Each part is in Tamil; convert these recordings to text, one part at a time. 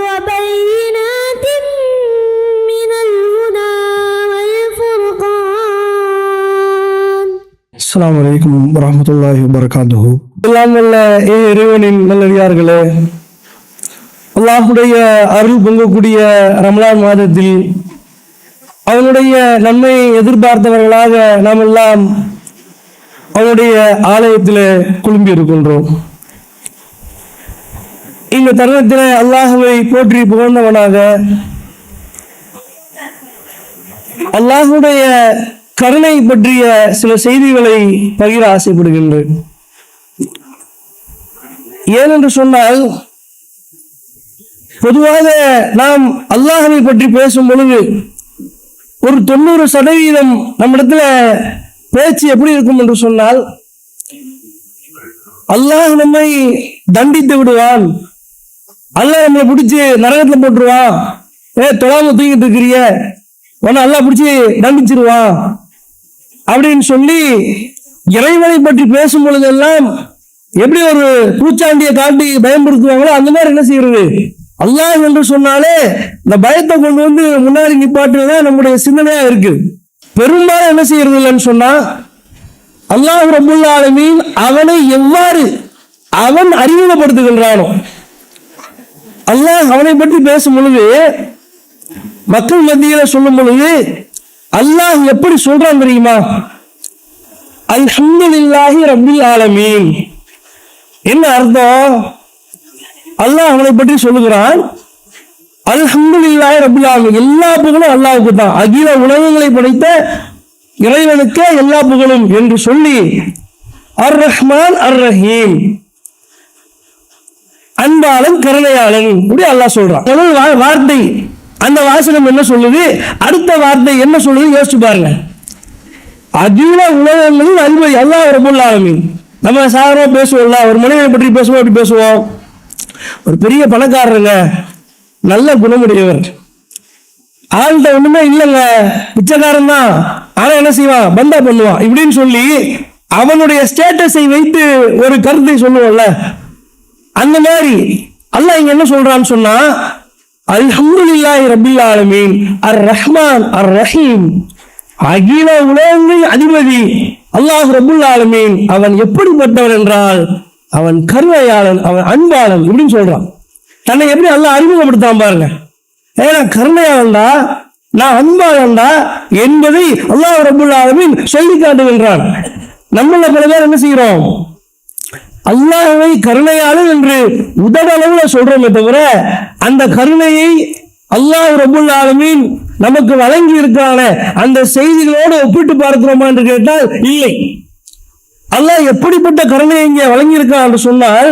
وبينات من الهدى والفرقان அஸ்ஸலாமு அலைக்கும் வரஹ்மத்துல்லாஹி வபரகாத்துஹு எல்லாம் வல்ல ஏ இறைவனின் நல்லடியார்களே அல்லாஹுடைய அருள் பொங்கக்கூடிய ரமலான் மாதத்தில் அவனுடைய நன்மையை எதிர்பார்த்தவர்களாக நாம் எல்லாம் அவனுடைய ஆலயத்தில் குழும்பி இருக்கின்றோம் இந்த தருணத்தில் அல்லாஹுவை போற்றி புகழ்ந்தவனாக அல்லாஹுடைய கருணை பற்றிய சில செய்திகளை பகிர ஆசைப்படுகின்றேன். ஏனென்று சொன்னால் பொதுவாக நாம் அல்லாஹவை பற்றி பேசும் பொழுது ஒரு தொண்ணூறு சதவீதம் நம்மிடத்துல பேச்சு எப்படி இருக்கும் என்று சொன்னால் அல்லாஹ் நம்மை தண்டித்து விடுவான். அல்லா நம்மளை பிடிச்சி நரகத்துல போட்டுருவான் ஏ தொழாம தூங்கிட்டு இருக்கிறிய. உன்னை அல்லா பிடிச்சி தண்டிச்சிருவான் அப்படின்னு சொல்லி இறைவனை பற்றி பேசும் பொழுதெல்லாம் எப்படி ஒரு பூச்சாண்டியை காட்டி பயன்படுத்துவாங்களோ அந்த மாதிரி என்ன செய்யறது? அல்லாஹ் என்று சொன்னாலே இந்த பயத்தை கொண்டு வந்து முன்னாடி நிப்பாட்டுறதுதான் நம்முடைய சிந்தனையா இருக்கு. பெரும்பாலும் என்ன செய்யறது இல்லைன்னு சொன்னா அல்லாஹ் ரபுல்லாலுமீன் அவனை எவ்வாறு அவன் அறிமுகப்படுத்துகின்றானோ அல்லாஹ் அவனை பற்றி பேசும் பொழுது மக்கள் மத்தியில் சொல்லும் பொழுது அல்லாஹ் எப்படி சொல்றான் தெரியுமா? அல்ஹம்துலில்லாஹி ரப்பில் ஆலமீன். என்ன அர்த்தம்? அல்லாஹ் அவனை பற்றி சொல்லுகிறான் அல்ஹம்துலில்லாஹி ரப்பில் ஆலமீன். எல்லா புகழும் அல்லாஹ்வுக்கு தான். அகில உலகங்களை படைத்த இறைவனுக்கே எல்லா புகழும் என்று சொல்லி அர் ரஹ்மான் அர் ரஹீம் அன்பாளன் கருணையாளன். இப்படி அல்லா சொல்றான். முதல் வா- வார்த்தை. அந்த வாசனம் என்ன சொல்லுது? அடுத்த வார்த்தை என்ன சொல்லுது யோசிச்சு பாருங்க. அகில உலகங்களின் அதிபதி அல்லாஹ் ரபுல் ஆலமீன். நம்ம சாதாரணமாக பேசுவோம்ல ஒரு மனிதனை பற்றி பேசுவோம் அப்படி பேசுவோம். ஒரு பெரிய பணக்காரருங்க நல்ல குணமுடையவர். ஆள்கிட்ட ஒண்ணுமே இல்லைங்க. பிச்சைக்காரன் தான். ஆனா என்ன செய்வான்? பந்தா பண்ணுவான். இப்படின்னு சொல்லி அவனுடைய ஸ்டேட்டஸை வைத்து ஒரு கருத்தை சொல்லுவோம்ல. அந்த மாதிரி அல்லாஹ் இங்க என்ன சொல்றான்னு சொன்னா அல்ஹம்துலில்லாஹி ரப்பில் ஆலமீன் அர் ரஹ்மான் அர் ரஹீம் அகில உலகங்களின் அதிபதி அல்லாஹ் ரபுல் ஆலமீன். அவன் எப்படிப்பட்டவன் என்றால் அவன் கருணையாளன் அவன் அன்பாளன் இப்படின்னு சொல்றான். தன்னை எப்படி அல்லாஹ் அறிமுகப்படுத்தான் பாருங்க. ஏன்னா கருணையாளன்டா நான் அன்பாளன்டா என்பதை அல்லாஹ் ரபுல் ஆலமீன் சொல்லி காட்டுகின்றான். நம்மள பல பேர் என்ன செய்கிறோம்? அல்லாஹை கருணையாளன் என்று உதடளவுல சொல்றோமே தவிர அந்த கருணையை அல்லாஹ் ரபுல் ஆலமீன் நமக்கு வழங்கி இருக்கிறான அந்த செய்திகளோடு ஒப்பிட்டு பார்க்கிறோமா என்று கேட்டால் இல்லை. அல்லாஹ் எப்படிப்பட்ட கருணையை இங்கே வழங்கி இருக்கான் என்று சொன்னால்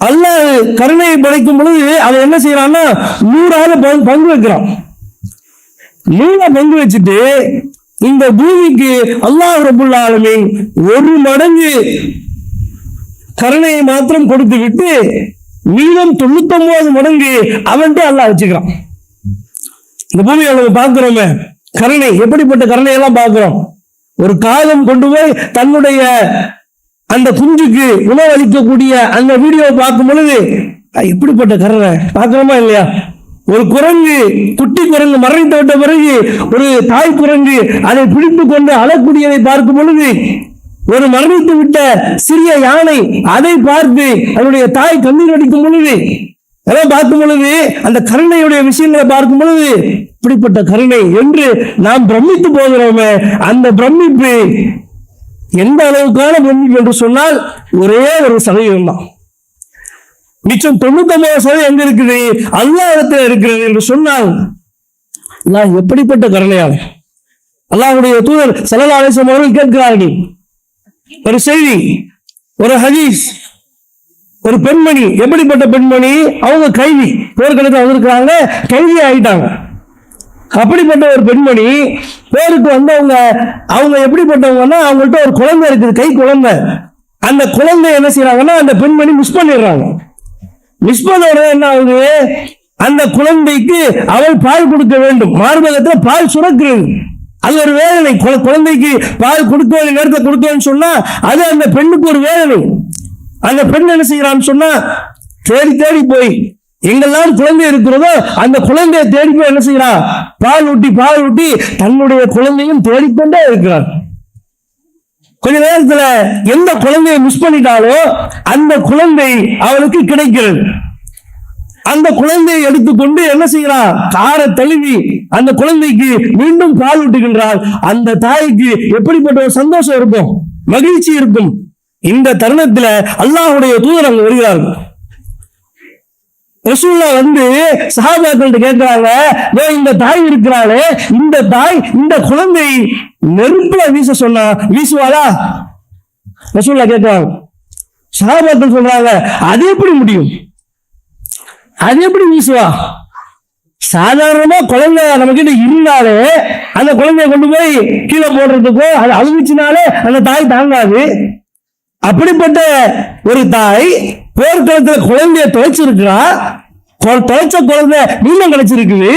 அல்லாஹ் கருணையை படைக்கும் பொழுது அதை என்ன செய்யறான்னா நூறாக பங்கு- பங்கு வைக்கிறான். நூறா பங்கு வச்சுட்டு இந்த பூமிக்கு அல்லாஹ் ரபுல் ஆலமீன் ஒரு மடங்கு கருணையை மாத்திரம் கொடுத்து விட்டு மீதம் தொண்ணூத்தொன்பது மடங்கு அவன்ட்டு அல்லாஹ் வச்சுக்கிறான். இந்த பூமியை நம்ம பார்க்கிறோமே கருணை எப்படிப்பட்ட கருணையெல்லாம் பார்க்கிறோம்? ஒரு காகம் கொண்டு போய் தன்னுடைய அந்த குஞ்சுக்கு உணவளிக்கக்கூடிய அந்த வீடியோவை பார்க்கும் பொழுது எப்படிப்பட்ட கருணை பார்க்கிறோமா இல்லையா? ஒரு குரங்கு குட்டி குரங்கு மரணித்து விட்ட பிறகு ஒரு தாய் குரங்கு அதை பிடித்து கொண்டு அழக்கூடியதை பார்க்கும் பொழுது ஒரு மரணித்து விட்ட சிறிய யானை அதை பார்த்து அதனுடைய தாய் கண்ணீர் அடிக்கும் பொழுது அதெல்லாம் பார்க்கும் பொழுது அந்த கருணையுடைய விஷயங்களை பார்க்கும் பொழுது இப்படிப்பட்ட கருணை என்று நாம் பிரமித்து போகிறோமே. அந்த பிரமிப்பு எந்த அளவுக்கான பிரமிப்பு என்று சொன்னால் ஒரே ஒரு சதவீதம் தான். மிச்சம் தொண்ணூத்தொன்பது சதவீதம் எங்க இருக்குது? அல்லாஹ்விடத்தில் இருக்கிறது என்று சொன்னால் அல்லாஹ் எப்படிப்பட்ட கருணையாளர் அல்லாஹுடைய தூதர் ஸல்லல்லாஹு அவர்கள் கேட்கிறார்கள் ஒரு செய்தி ஒரு ஹதீஸ் ஒரு பெண்மணி எப்படிப்பட்ட பெண்மணி? அவங்க கைதி. போர்க்களத்தில் வந்திருக்கிறாங்க கைதி ஆயிட்டாங்க. அப்படிப்பட்ட ஒரு பெண்மணி பேருக்கு வந்தவங்க அவங்க எப்படிப்பட்டவங்கன்னா அவங்கள்ட்ட ஒரு குழந்தை இருக்குது கை குழந்தை. அந்த குழந்தை என்ன செய்யறாங்கன்னா அந்த பெண்மணி மிஸ் பண்ணிடுறாங்க. மிஸ் பண்ண என்ன ஆகுது? அந்த குழந்தைக்கு அவள் பால் கொடுக்க வேண்டும். மார்பகத்தில் பால் சுரக்கிறது அது ஒரு வேதனை. குழ- குழந்தைக்கு பால் கொடுக்க வேண்டிய நேரத்தை கொடுக்கலன்னு சொன்னா அது அந்த பெண்ணுக்கு ஒரு வேதனை. அந்த பெண் என்ன செய்யறான்னு சொன்னா தேடி தேடி போய் எங்கெல்லாம் குழந்தை இருக்கிறதோ அந்த குழந்தையை தேடி போய் என்ன செய்யறான் பால் ஊட்டி பால் ஊட்டி தன்னுடைய குழந்தையும் தேடிக்கொண்டே இருக்கிறார். கொஞ்ச நேரத்துல எந்த குழந்தையை மிஸ் பண்ணிட்டாலோ அந்த குழந்தை அவளுக்கு கிடைக்கிறது. அந்த குழந்தையை எடுத்துக்கொண்டு என்ன செய்கிறான் காரை தழுவி அந்த குழந்தைக்கு மீண்டும் பால் விட்டுகின்றார் அந்த தாய்க்கு எப்படிப்பட்ட ஒரு சந்தோஷம் இருக்கும்? மகிழ்ச்சி இருக்கும். இந்த தருணத்துல அல்லாஹுடைய தூதர் அங்க வருகிறார்கள். ரசூல்லா வந்து சஹாபாக்கள்கிட்ட கேட்கிறாங்க "ஏய், இந்த தாய் இருக்கிறாளே இந்த தாய் இந்த குழந்தை நெருப்புல வீச சொன்னா வீசுவாளா? ரசூல்லா கேட்கிறாங்க. சஹாபாக்கள் சொல்றாங்க அது எப்படி முடியும்? அது எப்படி வீசுவா? சாதாரணமா குழந்தை நம்ம கிட்ட இருந்தாலே அந்த குழந்தைய கொண்டு போய் கீழே போடுறதுக்கோ அது அழுகுச்சினாலே அந்த தாய் தாங்காது. அப்படிப்பட்ட ஒரு தாய் போர்க்களத்துல குழந்தைய தொலைச்சிருக்கிறா. தொலைச்ச குழந்தை மீண்டும் கிடைச்சிருக்குது.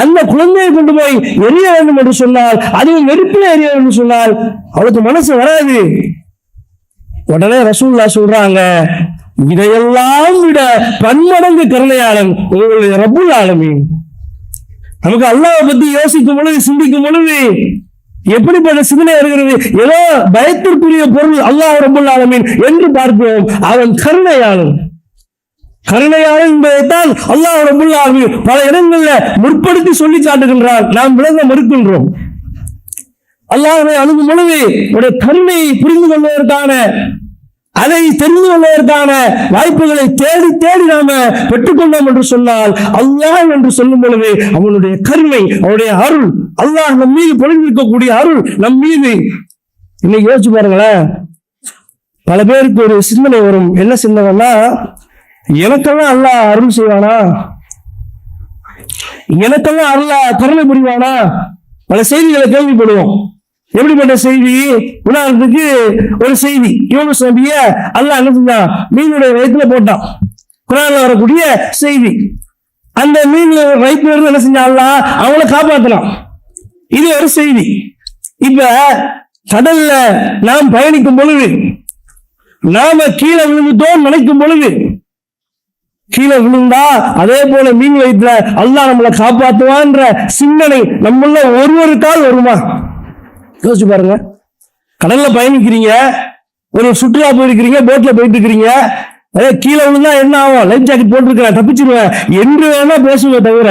அந்த குழந்தையை கொண்டு போய் எரிய வேண்டும் என்று சொன்னால் அதுவும் வெறுப்பில் எரிய வேண்டும் என்று சொன்னால் அவளுக்கு மனசு வராது. உடனே ரசூல்லா சொல்றாங்க இதையெல்லாம் விட பன்மடங்கு கருணையாளன் உங்களுடைய ரப்புல் ஆலமீன். நமக்கு அல்லாவை பத்தி யோசிக்கும் பொழுது சிந்திக்கும் பொழுது எப்படிப்பட்ட சிந்தனை வருகிறது? ஏதோ பயத்திற்குரிய பொருள் அல்லாஹ் ரப்புல் ஆலமீன் என்று பார்ப்போம் அவன் கருணையாளன். கருணையாளன் என்பதைத்தான் அல்லாஹ் ரப்புல் ஆலமீன் பல இடங்களில் முற்படுத்தி சொல்லி காட்டுகின்றான். நாம் விளங்க மறுக்கின்றோம். அல்லாஹனை அணுகும் பொழுது ஒரு கருணையை புரிந்து கொள்வதற்கான அதை தெரிந்து கொள்வதற்கான வாய்ப்புகளை தேடி தேடி நாம பெற்றுக்கொண்டோம் என்று சொன்னால் அல்லாஹ் என்று சொல்லும் பொழுது அவனுடைய கருணை அவனுடைய அருள் அல்லாஹ் நம் மீது பொழிந்திருக்கக்கூடிய அருள் நம் மீது. இன்னைக்கு யோசிச்சு பாருங்களேன். பல பேருக்கு ஒரு சிந்தனை வரும். என்ன சிந்தனைன்னா எனக்கெல்லாம் அல்லாஹ் அருள் செய்வானா? எனக்கெல்லாம் அல்லாஹ் கருணை புரிவானா? பல செய்திகளை கேள்விப்படுவோம். எப்படிப்பட்ட செய்தி? உதாரணத்துக்கு ஒரு செய்தி. யூனஸ் நபிய அல்ல என்ன செஞ்சான்? மீனுடைய வயிற்றுல போட்டான். குரான்ல வரக்கூடிய செய்தி. அந்த மீன் வயிற்றுல இருந்து என்ன செஞ்சான் அல்லாஹ்? அவங்கள காப்பாத்தலாம் இது ஒரு செய்தி. இப்ப கடல்ல நாம் பயணிக்கும் பொழுது நாம கீழே விழுந்துட்டோம் நினைக்கும் பொழுது கீழே விழுந்தா அதே போல மீன் வயிற்றுல அல்லா நம்மளை காப்பாத்துவான்ற சிந்தனை நம்மள ஒருவருக்கால் வருமா? யோசிச்சு பாருங்க. கடல்ல பயணிக்கிறீங்க ஒரு சுற்றுலா போயிருக்கிறீங்க போட்ல போயிட்டு இருக்கிறீங்க அதே கீழே விழுந்தா என்ன ஆகும்? லைஃப் ஜாக்கெட் போட்டிருக்கிறேன் தப்பிச்சிருவேன் என்று வேணா பேசுவே தவிர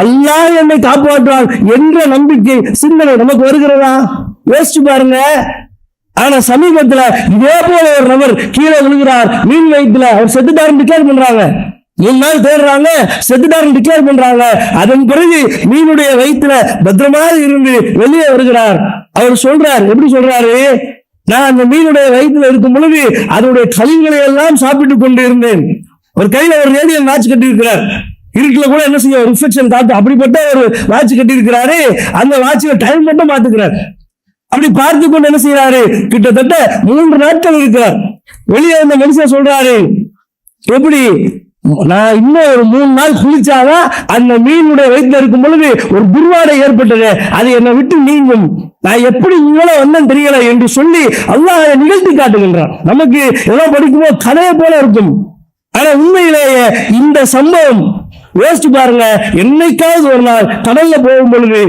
அல்லா என்னை காப்பாற்றுவான் என்ற நம்பிக்கை சிந்தனை நமக்கு வருகிறதா? யோசிச்சு பாருங்க. ஆனா சமீபத்துல இதே போல ஒரு நபர் கீழே விழுகிறார் மீன் வயிற்றுல அவர் செத்துட்டாருன்னு டிக்ளேர் பண்றாங்க. மூணு நாள் தேடுறாங்க செத்துட்டாருன்னு டிக்ளேர் பண்றாங்க. அதன் பிறகு மீனுடைய வயிற்றுல பத்திரமா இருந்து வெளியே வருகிறார். அவர் சொல்றார் எப்படி சொல்றாரு? நான் அந்த மீனுடைய வயிற்றுல இருக்கும் பொழுது அதனுடைய கழிவுகளை எல்லாம் சாப்பிட்டு கொண்டு இருந்தேன் ஒரு கையில ஒரு ரேடியோ வாட்ச் கட்டி இருக்கிறார் இருட்டுல கூட என்ன செய்ய ரிஃப்ளெக்ஷன் காட்டு. அப்படிப்பட்ட ஒரு வாட்ச் கட்டி இருக்கிறாரு அந்த வாட்ச்ல டைம் மட்டும் மாத்துக்கிறார் அப்படி பார்த்து கொண்டு என்ன செய்யறாரு கிட்டத்தட்ட மூன்று நாட்கள் இருக்கிறார். வெளியே வந்த மனுஷன் சொல்றாரு எப்படி? நான் இன்னும் ஒரு மூணு நாள் குளிச்சாதான் அந்த மீனுடைய வயிற்றுல இருக்கும் பொழுது ஒரு துர்வாடை ஏற்பட்டது. அது என்னை விட்டு நீங்கும். நான் எப்படி இவ்வளவு வந்தேன் தெரியல என்று சொல்லி அல்லாஹ் நிகழ்த்தி காட்டுகின்றான். நமக்கு ஏதோ படிக்கும்போது கதையை போல இருக்கும். ஆனா உண்மையிலேயே இந்த சம்பவம் யோசிச்சு பாருங்க என்னைக்காவது ஒரு நாள் கடல்ல போகும் பொழுது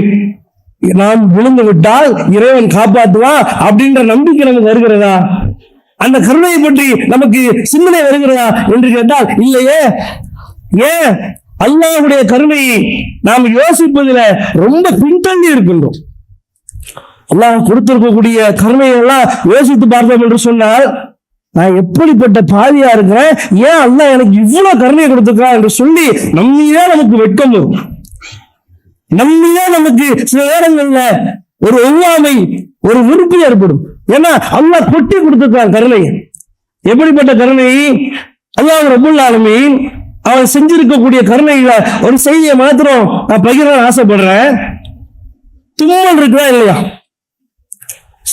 நாம் விழுந்து விட்டால் இறைவன் காப்பாற்றுவான் அப்படின்ற நம்பிக்கை நமக்கு வருகிறதா? அந்த கருணையை பற்றி நமக்கு சிந்தனை வருகிறதா என்று கேட்டால் இல்லையே. ஏன்? அல்லாவுடைய கருணையை நாம் யோசிப்பதில் ரொம்ப பின்தங்கி இருக்கின்றோம். அல்லாஹ் கொடுத்திருக்கக்கூடிய கருணையை எல்லாம் யோசித்து பார்த்தோம் என்று சொன்னால் நான் எப்படிப்பட்ட பாதியா இருக்கிறேன்? ஏன் அல்லா எனக்கு இவ்வளவு கருணையை கொடுத்திருக்கிறான் என்று சொல்லி நம்மையே நமக்கு வெட்கம் வரும். நம்மையே நமக்கு சில நேரங்கள்ல ஒரு ஒவ்வாமை ஒரு விருப்பு ஏற்படும். ஏன்னா அல்லாஹ் கொட்டி கொடுத்துருக்கான் கருணை எப்படிப்பட்ட கருணை? அல்லாஹ் ரபுல் ஆலமீன் அவன் செஞ்சிருக்கக்கூடிய கருணையில ஒரு செய்தியை மாத்திரம் நான் பகிர ஆசைப்படுறேன். தும்மல் இருக்குதா இல்லையா?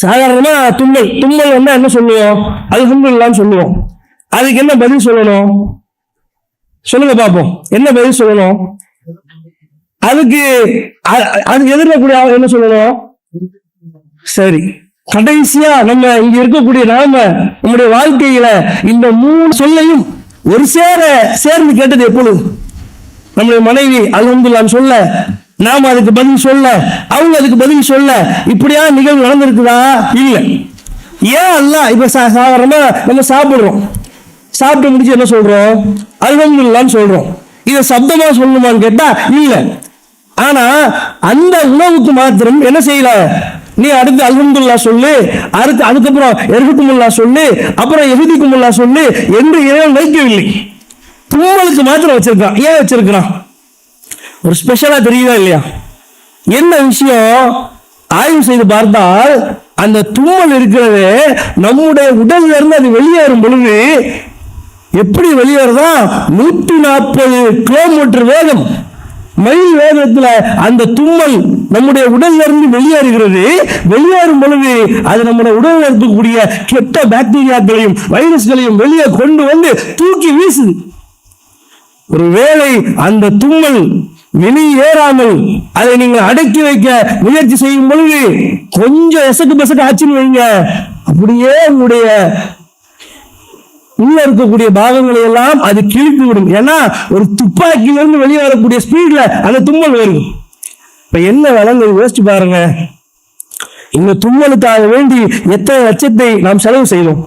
சாதாரணமா தும்மல். தும்மல் வந்தா என்ன சொல்லுவோம்? அது தும்மல் சொல்லுவோம். அதுக்கு என்ன பதில் சொல்லணும்? சொல்லுங்க பார்ப்போம் என்ன பதில் சொல்லணும்? அதுக்கு அது அதுக்கு எதிர்க்கக்கூடிய என்ன சொல்லணும்? சரி. கடைசியா நம்ம இங்க இருக்கக்கூடிய நாம நம்முடைய வாழ்க்கையில இந்த மூணு சொல்லையும் ஒரு சேர சேர்ந்து கேட்டது எப்பொழுது? நம்முடைய மனைவி அல்ஹம்துலில்லாஹ்னு சொல்ல நாம அதுக்கு பதில் சொல்ல அவங்க அதுக்கு பதில் சொல்ல இப்படியா நிகழ்வு நடந்திருக்குதா? இல்ல. ஏன் அல்ல இப்ப சா- சாதாரணமா நம்ம சாப்பிடுறோம். சாப்பிட்டு முடிச்சு என்ன சொல்றோம்? அல்ஹம்துலில்லாஹ்னு சொல்றோம். இதை சப்தமா சொல்லணுமான்னு கேட்டா இல்லை. ஆனா அந்த உணவுக்கு மாத்திரம் என்ன செய்யல? நீ அடுத்து அல்ஹம்துல்லா சொல்லு அடுத்து அதுக்கப்புறம் எருகுக்குமுல்லா சொல்லு அப்புறம் எகுதிக்குமுல்லா சொல்லு என்று இறைவன் வைக்கவில்லை. தும்மலுக்கு மாத்திரம் வச்சிருக்கான். ஏன் வச்சிருக்கிறான்? ஒரு ஸ்பெஷலாக தெரியுதா இல்லையா? என்ன விஷயம்? ஆய்வு செய்து பார்த்தால் அந்த தும்மல் இருக்கிறது நம்முடைய உடல்ல இருந்து அது வெளியேறும் பொழுது எப்படி வெளியேறதா? நூற்றி நாற்பது கிலோமீட்டர் வேகம். மயில் வேகத்துல அந்த தும்மல் நம்முடைய உடல்ல இருந்து வெளியேறுகிறது. வெளியேறும் பொழுது அது நம்முடைய உடலில் இருக்கக்கூடிய கெட்ட பாக்டீரியாக்களையும் வைரஸ்களையும் வெளியே கொண்டு வந்து தூக்கி வீசுது. ஒரு வேளை அந்த தும்மல் வெளியேறாமல் அதை நீங்கள் அடக்கி வைக்க முயற்சி செய்யும் பொழுது கொஞ்சம் எசக்கு பெசக்கு ஆச்சுன்னு வைங்க. அப்படியே உங்களுடைய உள்ள இருக்கக்கூடிய பாகங்களை எல்லாம் அது கிழித்து விடும். ஏன்னா ஒரு துப்பாக்கியிலிருந்து வெளியே வரக்கூடிய ஸ்பீட்ல அந்த தும்மல் வரும் இப்ப என்ன விலங்கு யோசிச்சு பாருங்க. இந்த தும்மலுக்காக வேண்டி எத்தனை லட்சத்தை நாம் செலவு செய்தோம்.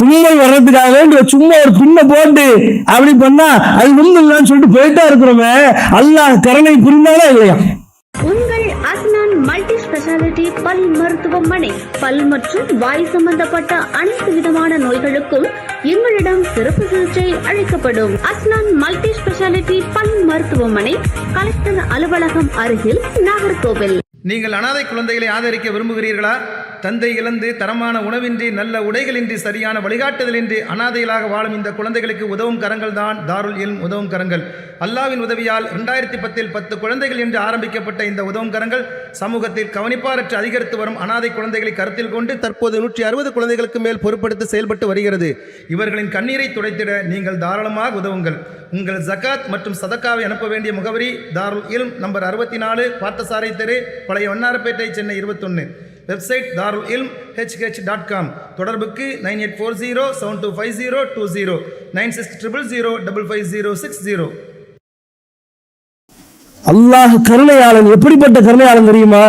தும்மல் வர்றதுக்காக வேண்டி சும்மா ஒரு பின்ன போட்டு அப்படி பண்ணா அது முந்தலான்னு சொல்லிட்டு போயிட்டா இருக்கிறோமே. அல்லாஹ் கருணை புரிந்தாலே இல்லையா? ஸ்பெஷாலிட்டி பல் மருத்துவமனை பல் மற்றும் வாய் சம்பந்தப்பட்ட அனைத்து விதமான நோய்களுக்கும் எங்களிடம் சிறப்பு சிகிச்சை அளிக்கப்படும். அஸ்லான் மல்டி ஸ்பெஷாலிட்டி பல் மருத்துவமனை கலெக்டர் அலுவலகம் அருகில் நாகர்கோவில். நீங்கள் அனாதை குழந்தைகளை ஆதரிக்க விரும்புகிறீர்களா? தந்தை இழந்து தரமான உணவின்றி நல்ல உடைகளின்றி சரியான வழிகாட்டுதலின்றி அனாதைகளாக வாழும் இந்த குழந்தைகளுக்கு உதவும் கரங்கள் தான் தாருல் இல் உதவும் கரங்கள். அல்லாவின் உதவியால் ரெண்டாயிரத்தி பத்தில் பத்து குழந்தைகள் என்று ஆரம்பிக்கப்பட்ட இந்த உதவும் கரங்கள் சமூகத்தில் கவனிப்பாரற்று அதிகரித்து வரும் அனாதை குழந்தைகளை கருத்தில் கொண்டு தற்போது நூற்றி அறுபது குழந்தைகளுக்கு மேல் பொறுப்படுத்தி செயல்பட்டு வருகிறது. இவர்களின் கண்ணீரை துடைத்திட நீங்கள் தாராளமாக உதவுங்கள். உங்கள் ஜக்காத் மற்றும் சதக்காவை அனுப்ப வேண்டிய முகவரி தாருல் இல் நம்பர் அறுபத்தி நாலு பார்த்தசாரை தெரு பழைய வண்ணாரப்பேட்டை சென்னை இருபத்தொன்று website Darul Ilm HH dot com தொடர்புக்கு nine eight four zero seven two five zero two zero. Nine six triple zero double five zero six zero. Allah கருணையாளன் எப்படிப்பட்ட கருணையாளன் தெரியுமா?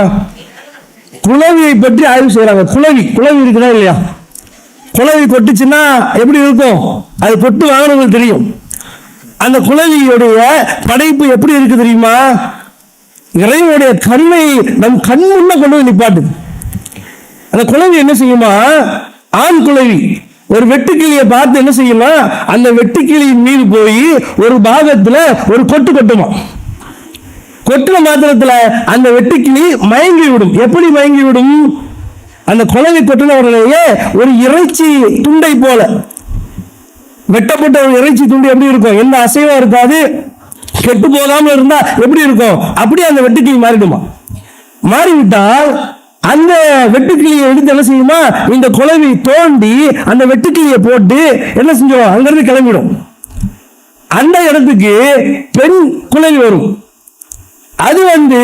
குளவியை பற்றி ஆய்வு செய்கிறாங்க குளவி குளவி இருக்குதா இல்லையா? குளவி கொட்டுச்சுன்னா எப்படி இருக்கும்? அது கொட்டு வாங்கினவங்களுக்கு தெரியும். அந்த குளவியுடைய படைப்பு எப்படி இருக்கு தெரியுமா? இறைவனுடைய கண்ணை நம் கண் முன்ன கொண்டு வந்து நிப்பாட்டு. அந்த குழந்தை என்ன செய்யுமா? ஆண் குழவி ஒரு வெட்டுக்கிளியை பார்த்து என்ன செய்யுமா? அந்த வெட்டுக்கிளியின் மீது போய் ஒரு பாகத்துல ஒரு கொட்டு கொட்டுமா. கொட்டுன மாத்திரத்துல அந்த வெட்டுக்கிளி மயங்கி விடும். எப்படி மயங்கி விடும்? அந்த குழவி கொட்டின உடனேயே ஒரு இறைச்சி துண்டை போல. வெட்டப்பட்ட ஒரு இறைச்சி துண்டு எப்படி இருக்கும்? எந்த அசைவம் இருக்காது. கெட்டு போகாம இருந்தா எப்படி இருக்கும்? அப்படியே அந்த வெட்டுக்கிளி மாறிடுமா. மாறிவிட்டால் அந்த வெட்டுக்கிளியை எடுத்து என்ன செய்யுமா? இந்த குழவி தோண்டி அந்த வெட்டுக்கிளியை போட்டு என்ன செஞ்சோம் அங்கிருந்து கிளம்பிடும். அந்த இடத்துக்கு பெண் குழவி வரும். அது வந்து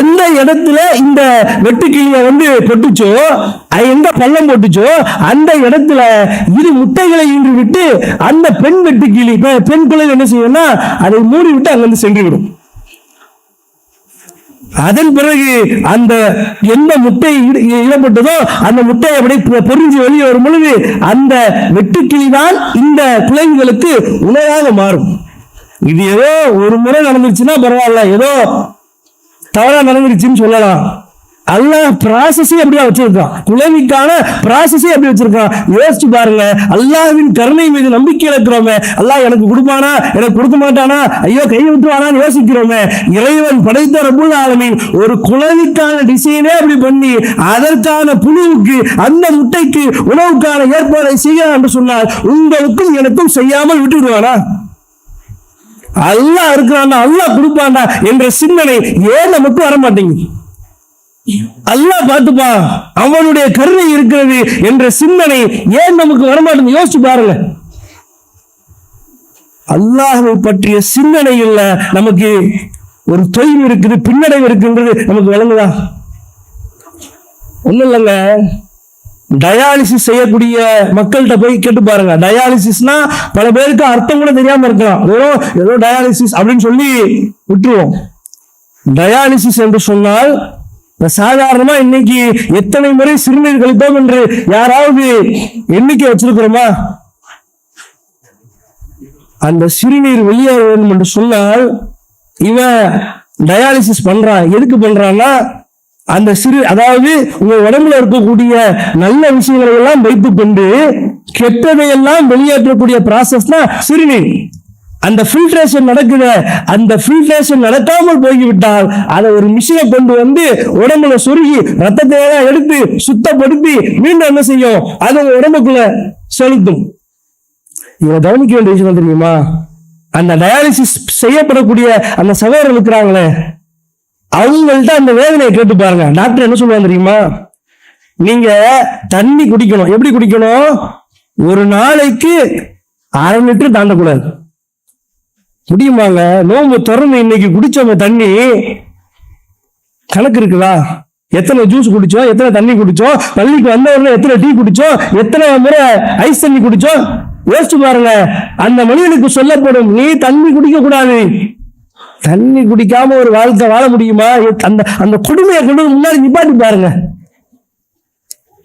எந்த இடத்துல இந்த வெட்டுக்கிளிய வந்து கொட்டுச்சோ அது எந்த பள்ளம் போட்டுச்சோ அந்த இடத்துல இரு முட்டைகளை ஈன்று விட்டு அந்த பெண் வெட்டுக்கிளி பெண் குழந்தை என்ன செய்யும்னா அதை மூடி விட்டு அங்கிருந்து சென்று விடும் அதன் பிறகு அந்த எந்த முட்டை இடப்பட்டதோ அந்த முட்டை அப்படியே பொறிஞ்சு வெளியே வரும் பொழுது அந்த வெட்டுக்கிளி தான் இந்த குழந்தைகளுக்கு உணவாக மாறும். இது ஏதோ ஒரு முறை நடந்துச்சுன்னா பரவாயில்ல. ஏதோ தவறா நடந்துருச்சுன்னு சொல்லலாம். அல்லாஹ் ப்ராசஸே அப்படியே வச்சிருக்கான். குழவிக்கான ப்ராசஸே அப்படி வச்சிருக்கான். யோசிச்சு பாருங்க. அல்லாஹ்வின் கருணை மீது நம்பிக்கை இழக்கிறோமே. அல்லாஹ் எனக்கு கொடுப்பானா? எனக்கு கொடுக்க மாட்டானா? ஐயோ கை விட்டுவானான்னு யோசிக்கிறோமே. இறைவன் படைத்த ரபுல் ஆலமின் ஒரு குழவிக்கான டிசைனே அப்படி பண்ணி அதற்கான புழுவுக்கு அந்த முட்டைக்கு உணவுக்கான ஏற்பாடை செய்யலாம் என்று சொன்னால் உங்களுக்கும் எனக்கும் செய்யாமல் விட்டு விடுவானா அல்லாஹ் இருக்கிறான்டா அல்லாஹ் கொடுப்பான்டா என்ற சிந்தனை ஏன் நமக்கு வர மாட்டேங்குது அல்லா பார்த்துப்பா அவனுடைய கருணை இருக்கிறது என்ற சிந்தனை ஏன் நமக்கு வர மாட்டேங்குது யோசிச்சு பாருங்க. அல்லாஹை பற்றிய சிந்தனை இல்ல நமக்கு ஒரு தொய்வு இருக்குது பின்னடைவு இருக்குன்றது நமக்கு விளங்குதா? ஒண்ணும் இல்லைங்க. டயாலிசிஸ் செய்யக்கூடிய மக்கள்கிட்ட போய் கேட்டு பாருங்க. டயாலிசிஸ்னா பல பேருக்கு அர்த்தம் கூட தெரியாம இருக்கலாம். வெறும் ஏதோ டயாலிசிஸ் அப்படின்னு சொல்லி விட்டுருவோம். டயாலிசிஸ் என்று சொன்னால் இப்போ சாதாரணமா இன்னைக்கு எத்தனை முறை சிறுநீர் கழித்தோம் என்று யாராவது எண்ணிக்கை வச்சிருக்கிறோமா? அந்த சிறுநீர் வெளியேற வேண்டும் என்று சொன்னால் இவன் டயாலிசிஸ் பண்றான். எதுக்கு பண்றான்னா அந்த சிறு அதாவது உங்க உடம்புல இருக்கக்கூடிய நல்ல விஷயங்களை எல்லாம் வைத்து கொண்டு கெட்டதையெல்லாம் வெளியேற்றக்கூடிய ப்ராசஸ் தான் சிறுநீர். அந்த ஃபில்ட்ரேஷன் நடக்குத அந்த ஃபில்ட்ரேஷன் நடக்காமல் போய்விட்டால் அதை ஒரு மிஷினை கொண்டு வந்து உடம்புல சொருகி ரத்தத்தை எல்லாம் எடுத்து சுத்தப்படுத்தி மீண்டும் என்ன செய்யும்? அது உங்க உடம்புக்குள்ள செலுத்தும். இதை கவனிக்க வேண்டிய விஷயம் தெரியுமா? அந்த டயாலிசிஸ் செய்யப்படக்கூடிய அந்த சகோதரர் இருக்கிறாங்களே அவங்கள்ட்ட அந்த வேதனையை கேட்டு பாருங்க. டாக்டர் என்ன சொல்லுவாங்க தெரியுமா? நீங்க தண்ணி குடிக்கணும். எப்படி குடிக்கணும்? ஒரு நாளைக்கு அரை லிட்டர் தாண்டக்கூடாது. முடியுமாங்க? நோம்பு திறந்து இன்னைக்கு குடிச்சவங்க தண்ணி கணக்கு இருக்குதா? எத்தனை ஜூஸ் குடிச்சோம்? எத்தனை தண்ணி குடிச்சோம்? பள்ளிக்கு வந்த உடனே எத்தனை டீ குடிச்சோம்? எத்தனை முறை ஐஸ் தண்ணி குடிச்சோம்? யோசிச்சு பாருங்க. அந்த மனிதனுக்கு சொல்லப்படும் நீ தண்ணி குடிக்க கூடாது தண்ணி குடிக்காம ஒரு வாழ்க்கை வாழ முடியுமா? அந்த அந்த கொடுமையை கொண்டு முன்னாடி நிப்பாட்டி பாருங்க.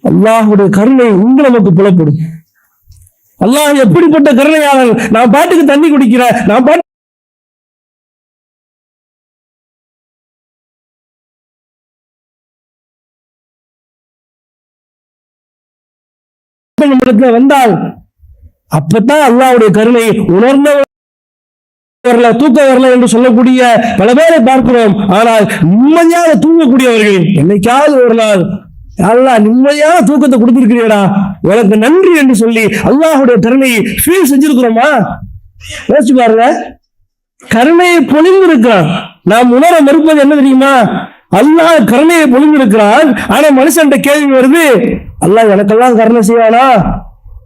அல்லாஹுடைய கருணை இங்கு நமக்கு புலப்படும். அல்லாஹ் எப்படிப்பட்ட கருணையாளர்? நான் பாட்டுக்கு தண்ணி குடிக்கிறேன். நான் பாட்டு நம்மிடத்துல வந்தால் அப்பதான் அல்லாவுடைய கருணை உணர்ந்த வரல தூக்கம் வரல என்று சொல்லக்கூடிய பல பேரை பார்க்கிறோம். ஆனால் நிம்மதியாக தூங்கக்கூடியவர்கள் என்னைக்காவது ஒரு நாள் அல்லா நிம்மதியான தூக்கத்தை கொடுத்திருக்கிறீடா. உனக்கு நன்றி என்று சொல்லி அல்லாஹுடைய திறமையை ஃபீல் செஞ்சிருக்கிறோமா? யோசிச்சு பாருங்க. கருணையை பொழிந்திருக்கிறான். நாம் உணர மறுப்பது என்ன தெரியுமா? அல்லாஹ் கருணையை பொழிந்திருக்கிறான். ஆனா மனுஷன் கேள்வி வருது அல்லாஹ் எனக்கெல்லாம் கருணை செய்வானா?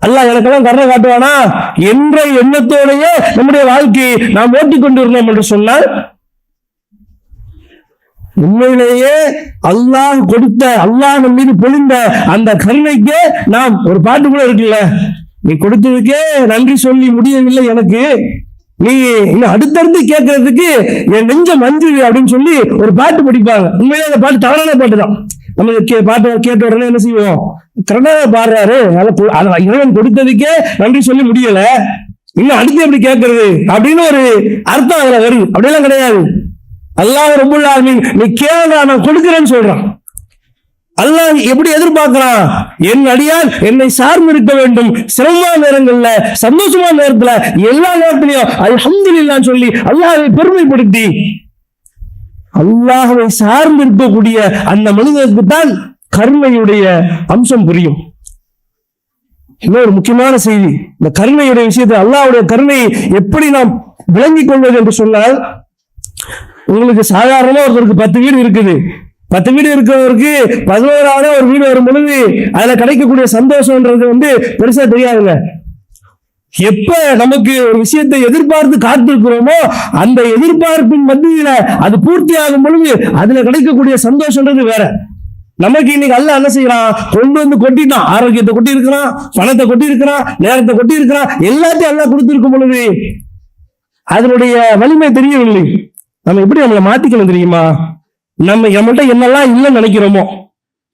அல்லாஹ் எனக்கெல்லாம் கருணை காட்டுவானா? என்ற எண்ணத்தோடையே நம்முடைய வாழ்க்கையை நாம் ஓட்டிக் கொண்டிருந்தோம் என்று சொன்னால் உண்மையிலேயே அல்லாஹ் கொடுத்த அல்லாஹ் நம் மீது பொழிந்த அந்த கருணைக்கு நாம் ஒரு பாட்டு கூட இருக்குல்ல? நீ கொடுத்ததுக்கே நன்றி சொல்லி முடியவில்லை எனக்கு. நீ இன்னும் அடுத்தடுத்து கேட்கறதுக்கு என் நெஞ்சம் மஞ்சு அப்படின்னு சொல்லி ஒரு பாட்டு படிப்பாங்க. உண்மையிலே அந்த பாட்டு தவறான பாட்டு தான் நம்ம கே- பாட்டு கேட்ட உடனே என்ன செய்வோம்? திறனாக பாடுறாரு. அதனால இறைவன் கொடுத்ததுக்கே நன்றி சொல்லி முடியல. இன்னும் அடுத்து எப்படி கேட்கறது அப்படின்னு ஒரு அர்த்தம் அதுல வருது. அப்படியெல்லாம் கிடையாது. அல்லாஹ் ரொம்ப ஆலமீன் நீ கேளா நான் கொடுக்குறேன்னு சொல்றான். அல்லாஹ் எப்படி எதிர்பார்க்கிறான்? என் அடியால் என்னை சார்ந்து இருக்க வேண்டும். சிரமமான நேரங்கள்ல சந்தோஷமான நேரத்துல எல்லா நேரத்திலையும் அல்ஹம்துலில்லாஹ்னு சொல்லி அல்லாஹை பெருமைப்படுத்தி அல்லாஹவை சார்ந்திருக்கக்கூடிய அந்த மனிதனுக்கு தான் கருணையுடைய அம்சம் புரியும். இன்னொரு முக்கியமான செய்தி இந்த கருணையுடைய விஷயத்தை அல்லாவுடைய கருணையை எப்படி நாம் விளங்கிக் கொள்வது என்று சொன்னால் உங்களுக்கு சாதாரணமா ஒருத்தருக்கு பத்து வீடு இருக்குது. பத்து வீடு இருக்கிறவருக்கு பதினோராவது ஒரு வீடு வரும் பொழுது அதுல கிடைக்கக்கூடிய சந்தோஷம்ன்றது வந்து பெருசா தெரியாதுங்க. எப்ப நமக்கு ஒரு விஷயத்தை எதிர்பார்த்து காத்திருக்கிறோமோ அந்த எதிர்பார்ப்பின் மத்தியில அது பூர்த்தி ஆகும் பொழுது அதுல கிடைக்கக்கூடிய சந்தோஷம்ன்றது வேற. நமக்கு இன்னைக்கு அல்ல என்ன செய்யறான்? கொண்டு வந்து கொட்டிட்டான். ஆரோக்கியத்தை கொட்டி இருக்கிறான் பணத்தை கொட்டி இருக்கிறான் நேரத்தை கொட்டி இருக்கிறான் எல்லாத்தையும் எல்லாம் கொடுத்துருக்கும் பொழுது அதனுடைய வலிமை தெரியவில்லை. நம்ம எப்படி நம்மளை மாத்திக்கணும் தெரியுமா? நம்ம நம்மள்ட்ட என்னெல்லாம் இல்லைன்னு நினைக்கிறோமோ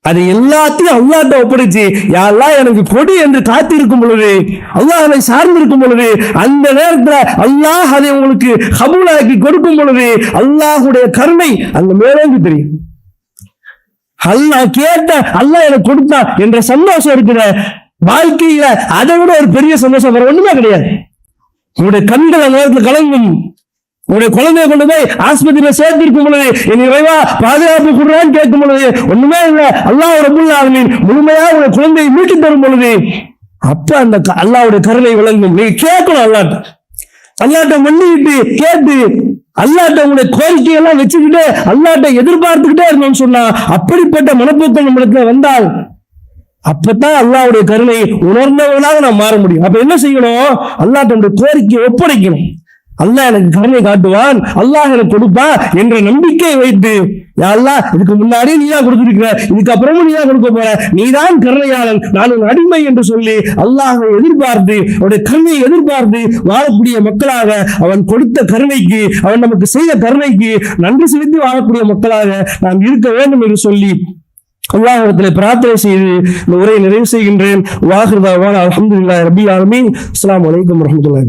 அது எல்லாத்தையும் அல்லாட்ட ஒப்படைச்சு யாரெல்லாம் எனக்கு கொடி என்று காத்திருக்கும் பொழுது அல்லாஹ் அதை சார்ந்திருக்கும் பொழுது அந்த நேரத்துல அல்லாஹ் அதை உங்களுக்கு கபூலாக்கி கொடுக்கும் பொழுது அல்லாஹுடைய கருணை அங்க மேலோங்கி தெரியும். அல்லாஹ் கேட்ட அல்லாஹ் எனக்கு கொடுத்தான் என்ற சந்தோஷம் இருக்கிற வாழ்க்கையில அதை விட ஒரு பெரிய சந்தோஷம் வேற ஒண்ணுமே கிடையாது. உங்களுடைய கண்கள் அந்த நேரத்துல கலங்கும். உங்களுடைய குழந்தைய கொண்டு போய் ஆஸ்பத்திரியில சேர்த்திருக்கும் பொழுது என் இறைவா பாதுகாப்பு கொடுறான்னு கேட்கும் பொழுது ஒண்ணுமே இல்லை. அல்லாஹ் ரபுல்லாவின் ஆலமீன் முழுமையா உங்களுடைய குழந்தையை மீட்டு தரும் பொழுது அப்ப அந்த க- கருணை விளங்கும். நீ கேட்கணும் அல்லாட்ட. அல்லாட்ட மன்னிட்டு கேட்டு அல்லாட்ட உங்களுடைய கோரிக்கையெல்லாம் வச்சுக்கிட்டு அல்லாட்ட எதிர்பார்த்துக்கிட்டே இருந்தோம்னு சொன்னா அப்படிப்பட்ட மனப்போக்கம் நம்மளுக்கு வந்தால் அப்பதான் அல்லாவுடைய கருணை உணர்ந்தவர்களாக நாம் மாற முடியும். அப்ப என்ன செய்யணும்? அல்லாட்ட கோரிக்கையை ஒப்படைக்கணும். அல்லாஹ் எனக்கு கருணை காட்டுவான் அல்லாஹ் எனக்கு கொடுப்பான் என்ற நம்பிக்கை வைத்து யா அல்லாஹ் இதுக்கு முன்னாடியே நீ தான் கொடுத்திருக்கிற இதுக்கப்புறமும் நீ தான் கொடுக்க போற நீதான் கருணையாளன் நான் உன் அடிமை என்று சொல்லி அல்லாஹை எதிர்பார்த்து அவருடைய கருணையை எதிர்பார்த்து வாழக்கூடிய மக்களாக அவன் கொடுத்த கருணைக்கு அவன் நமக்கு செய்த கருணைக்கு நன்றி செலுத்தி வாழக்கூடிய மக்களாக நாம் இருக்க வேண்டும் என்று சொல்லி அல்லாஹத்தில் பிரார்த்தனை செய்து இந்த உரையை நிறைவு செய்கின்றேன். வாகிருதாவான் அலமதுல்லா ரபி ஆலமீன். அஸ்லாம் வலைக்கம் வரமத்துல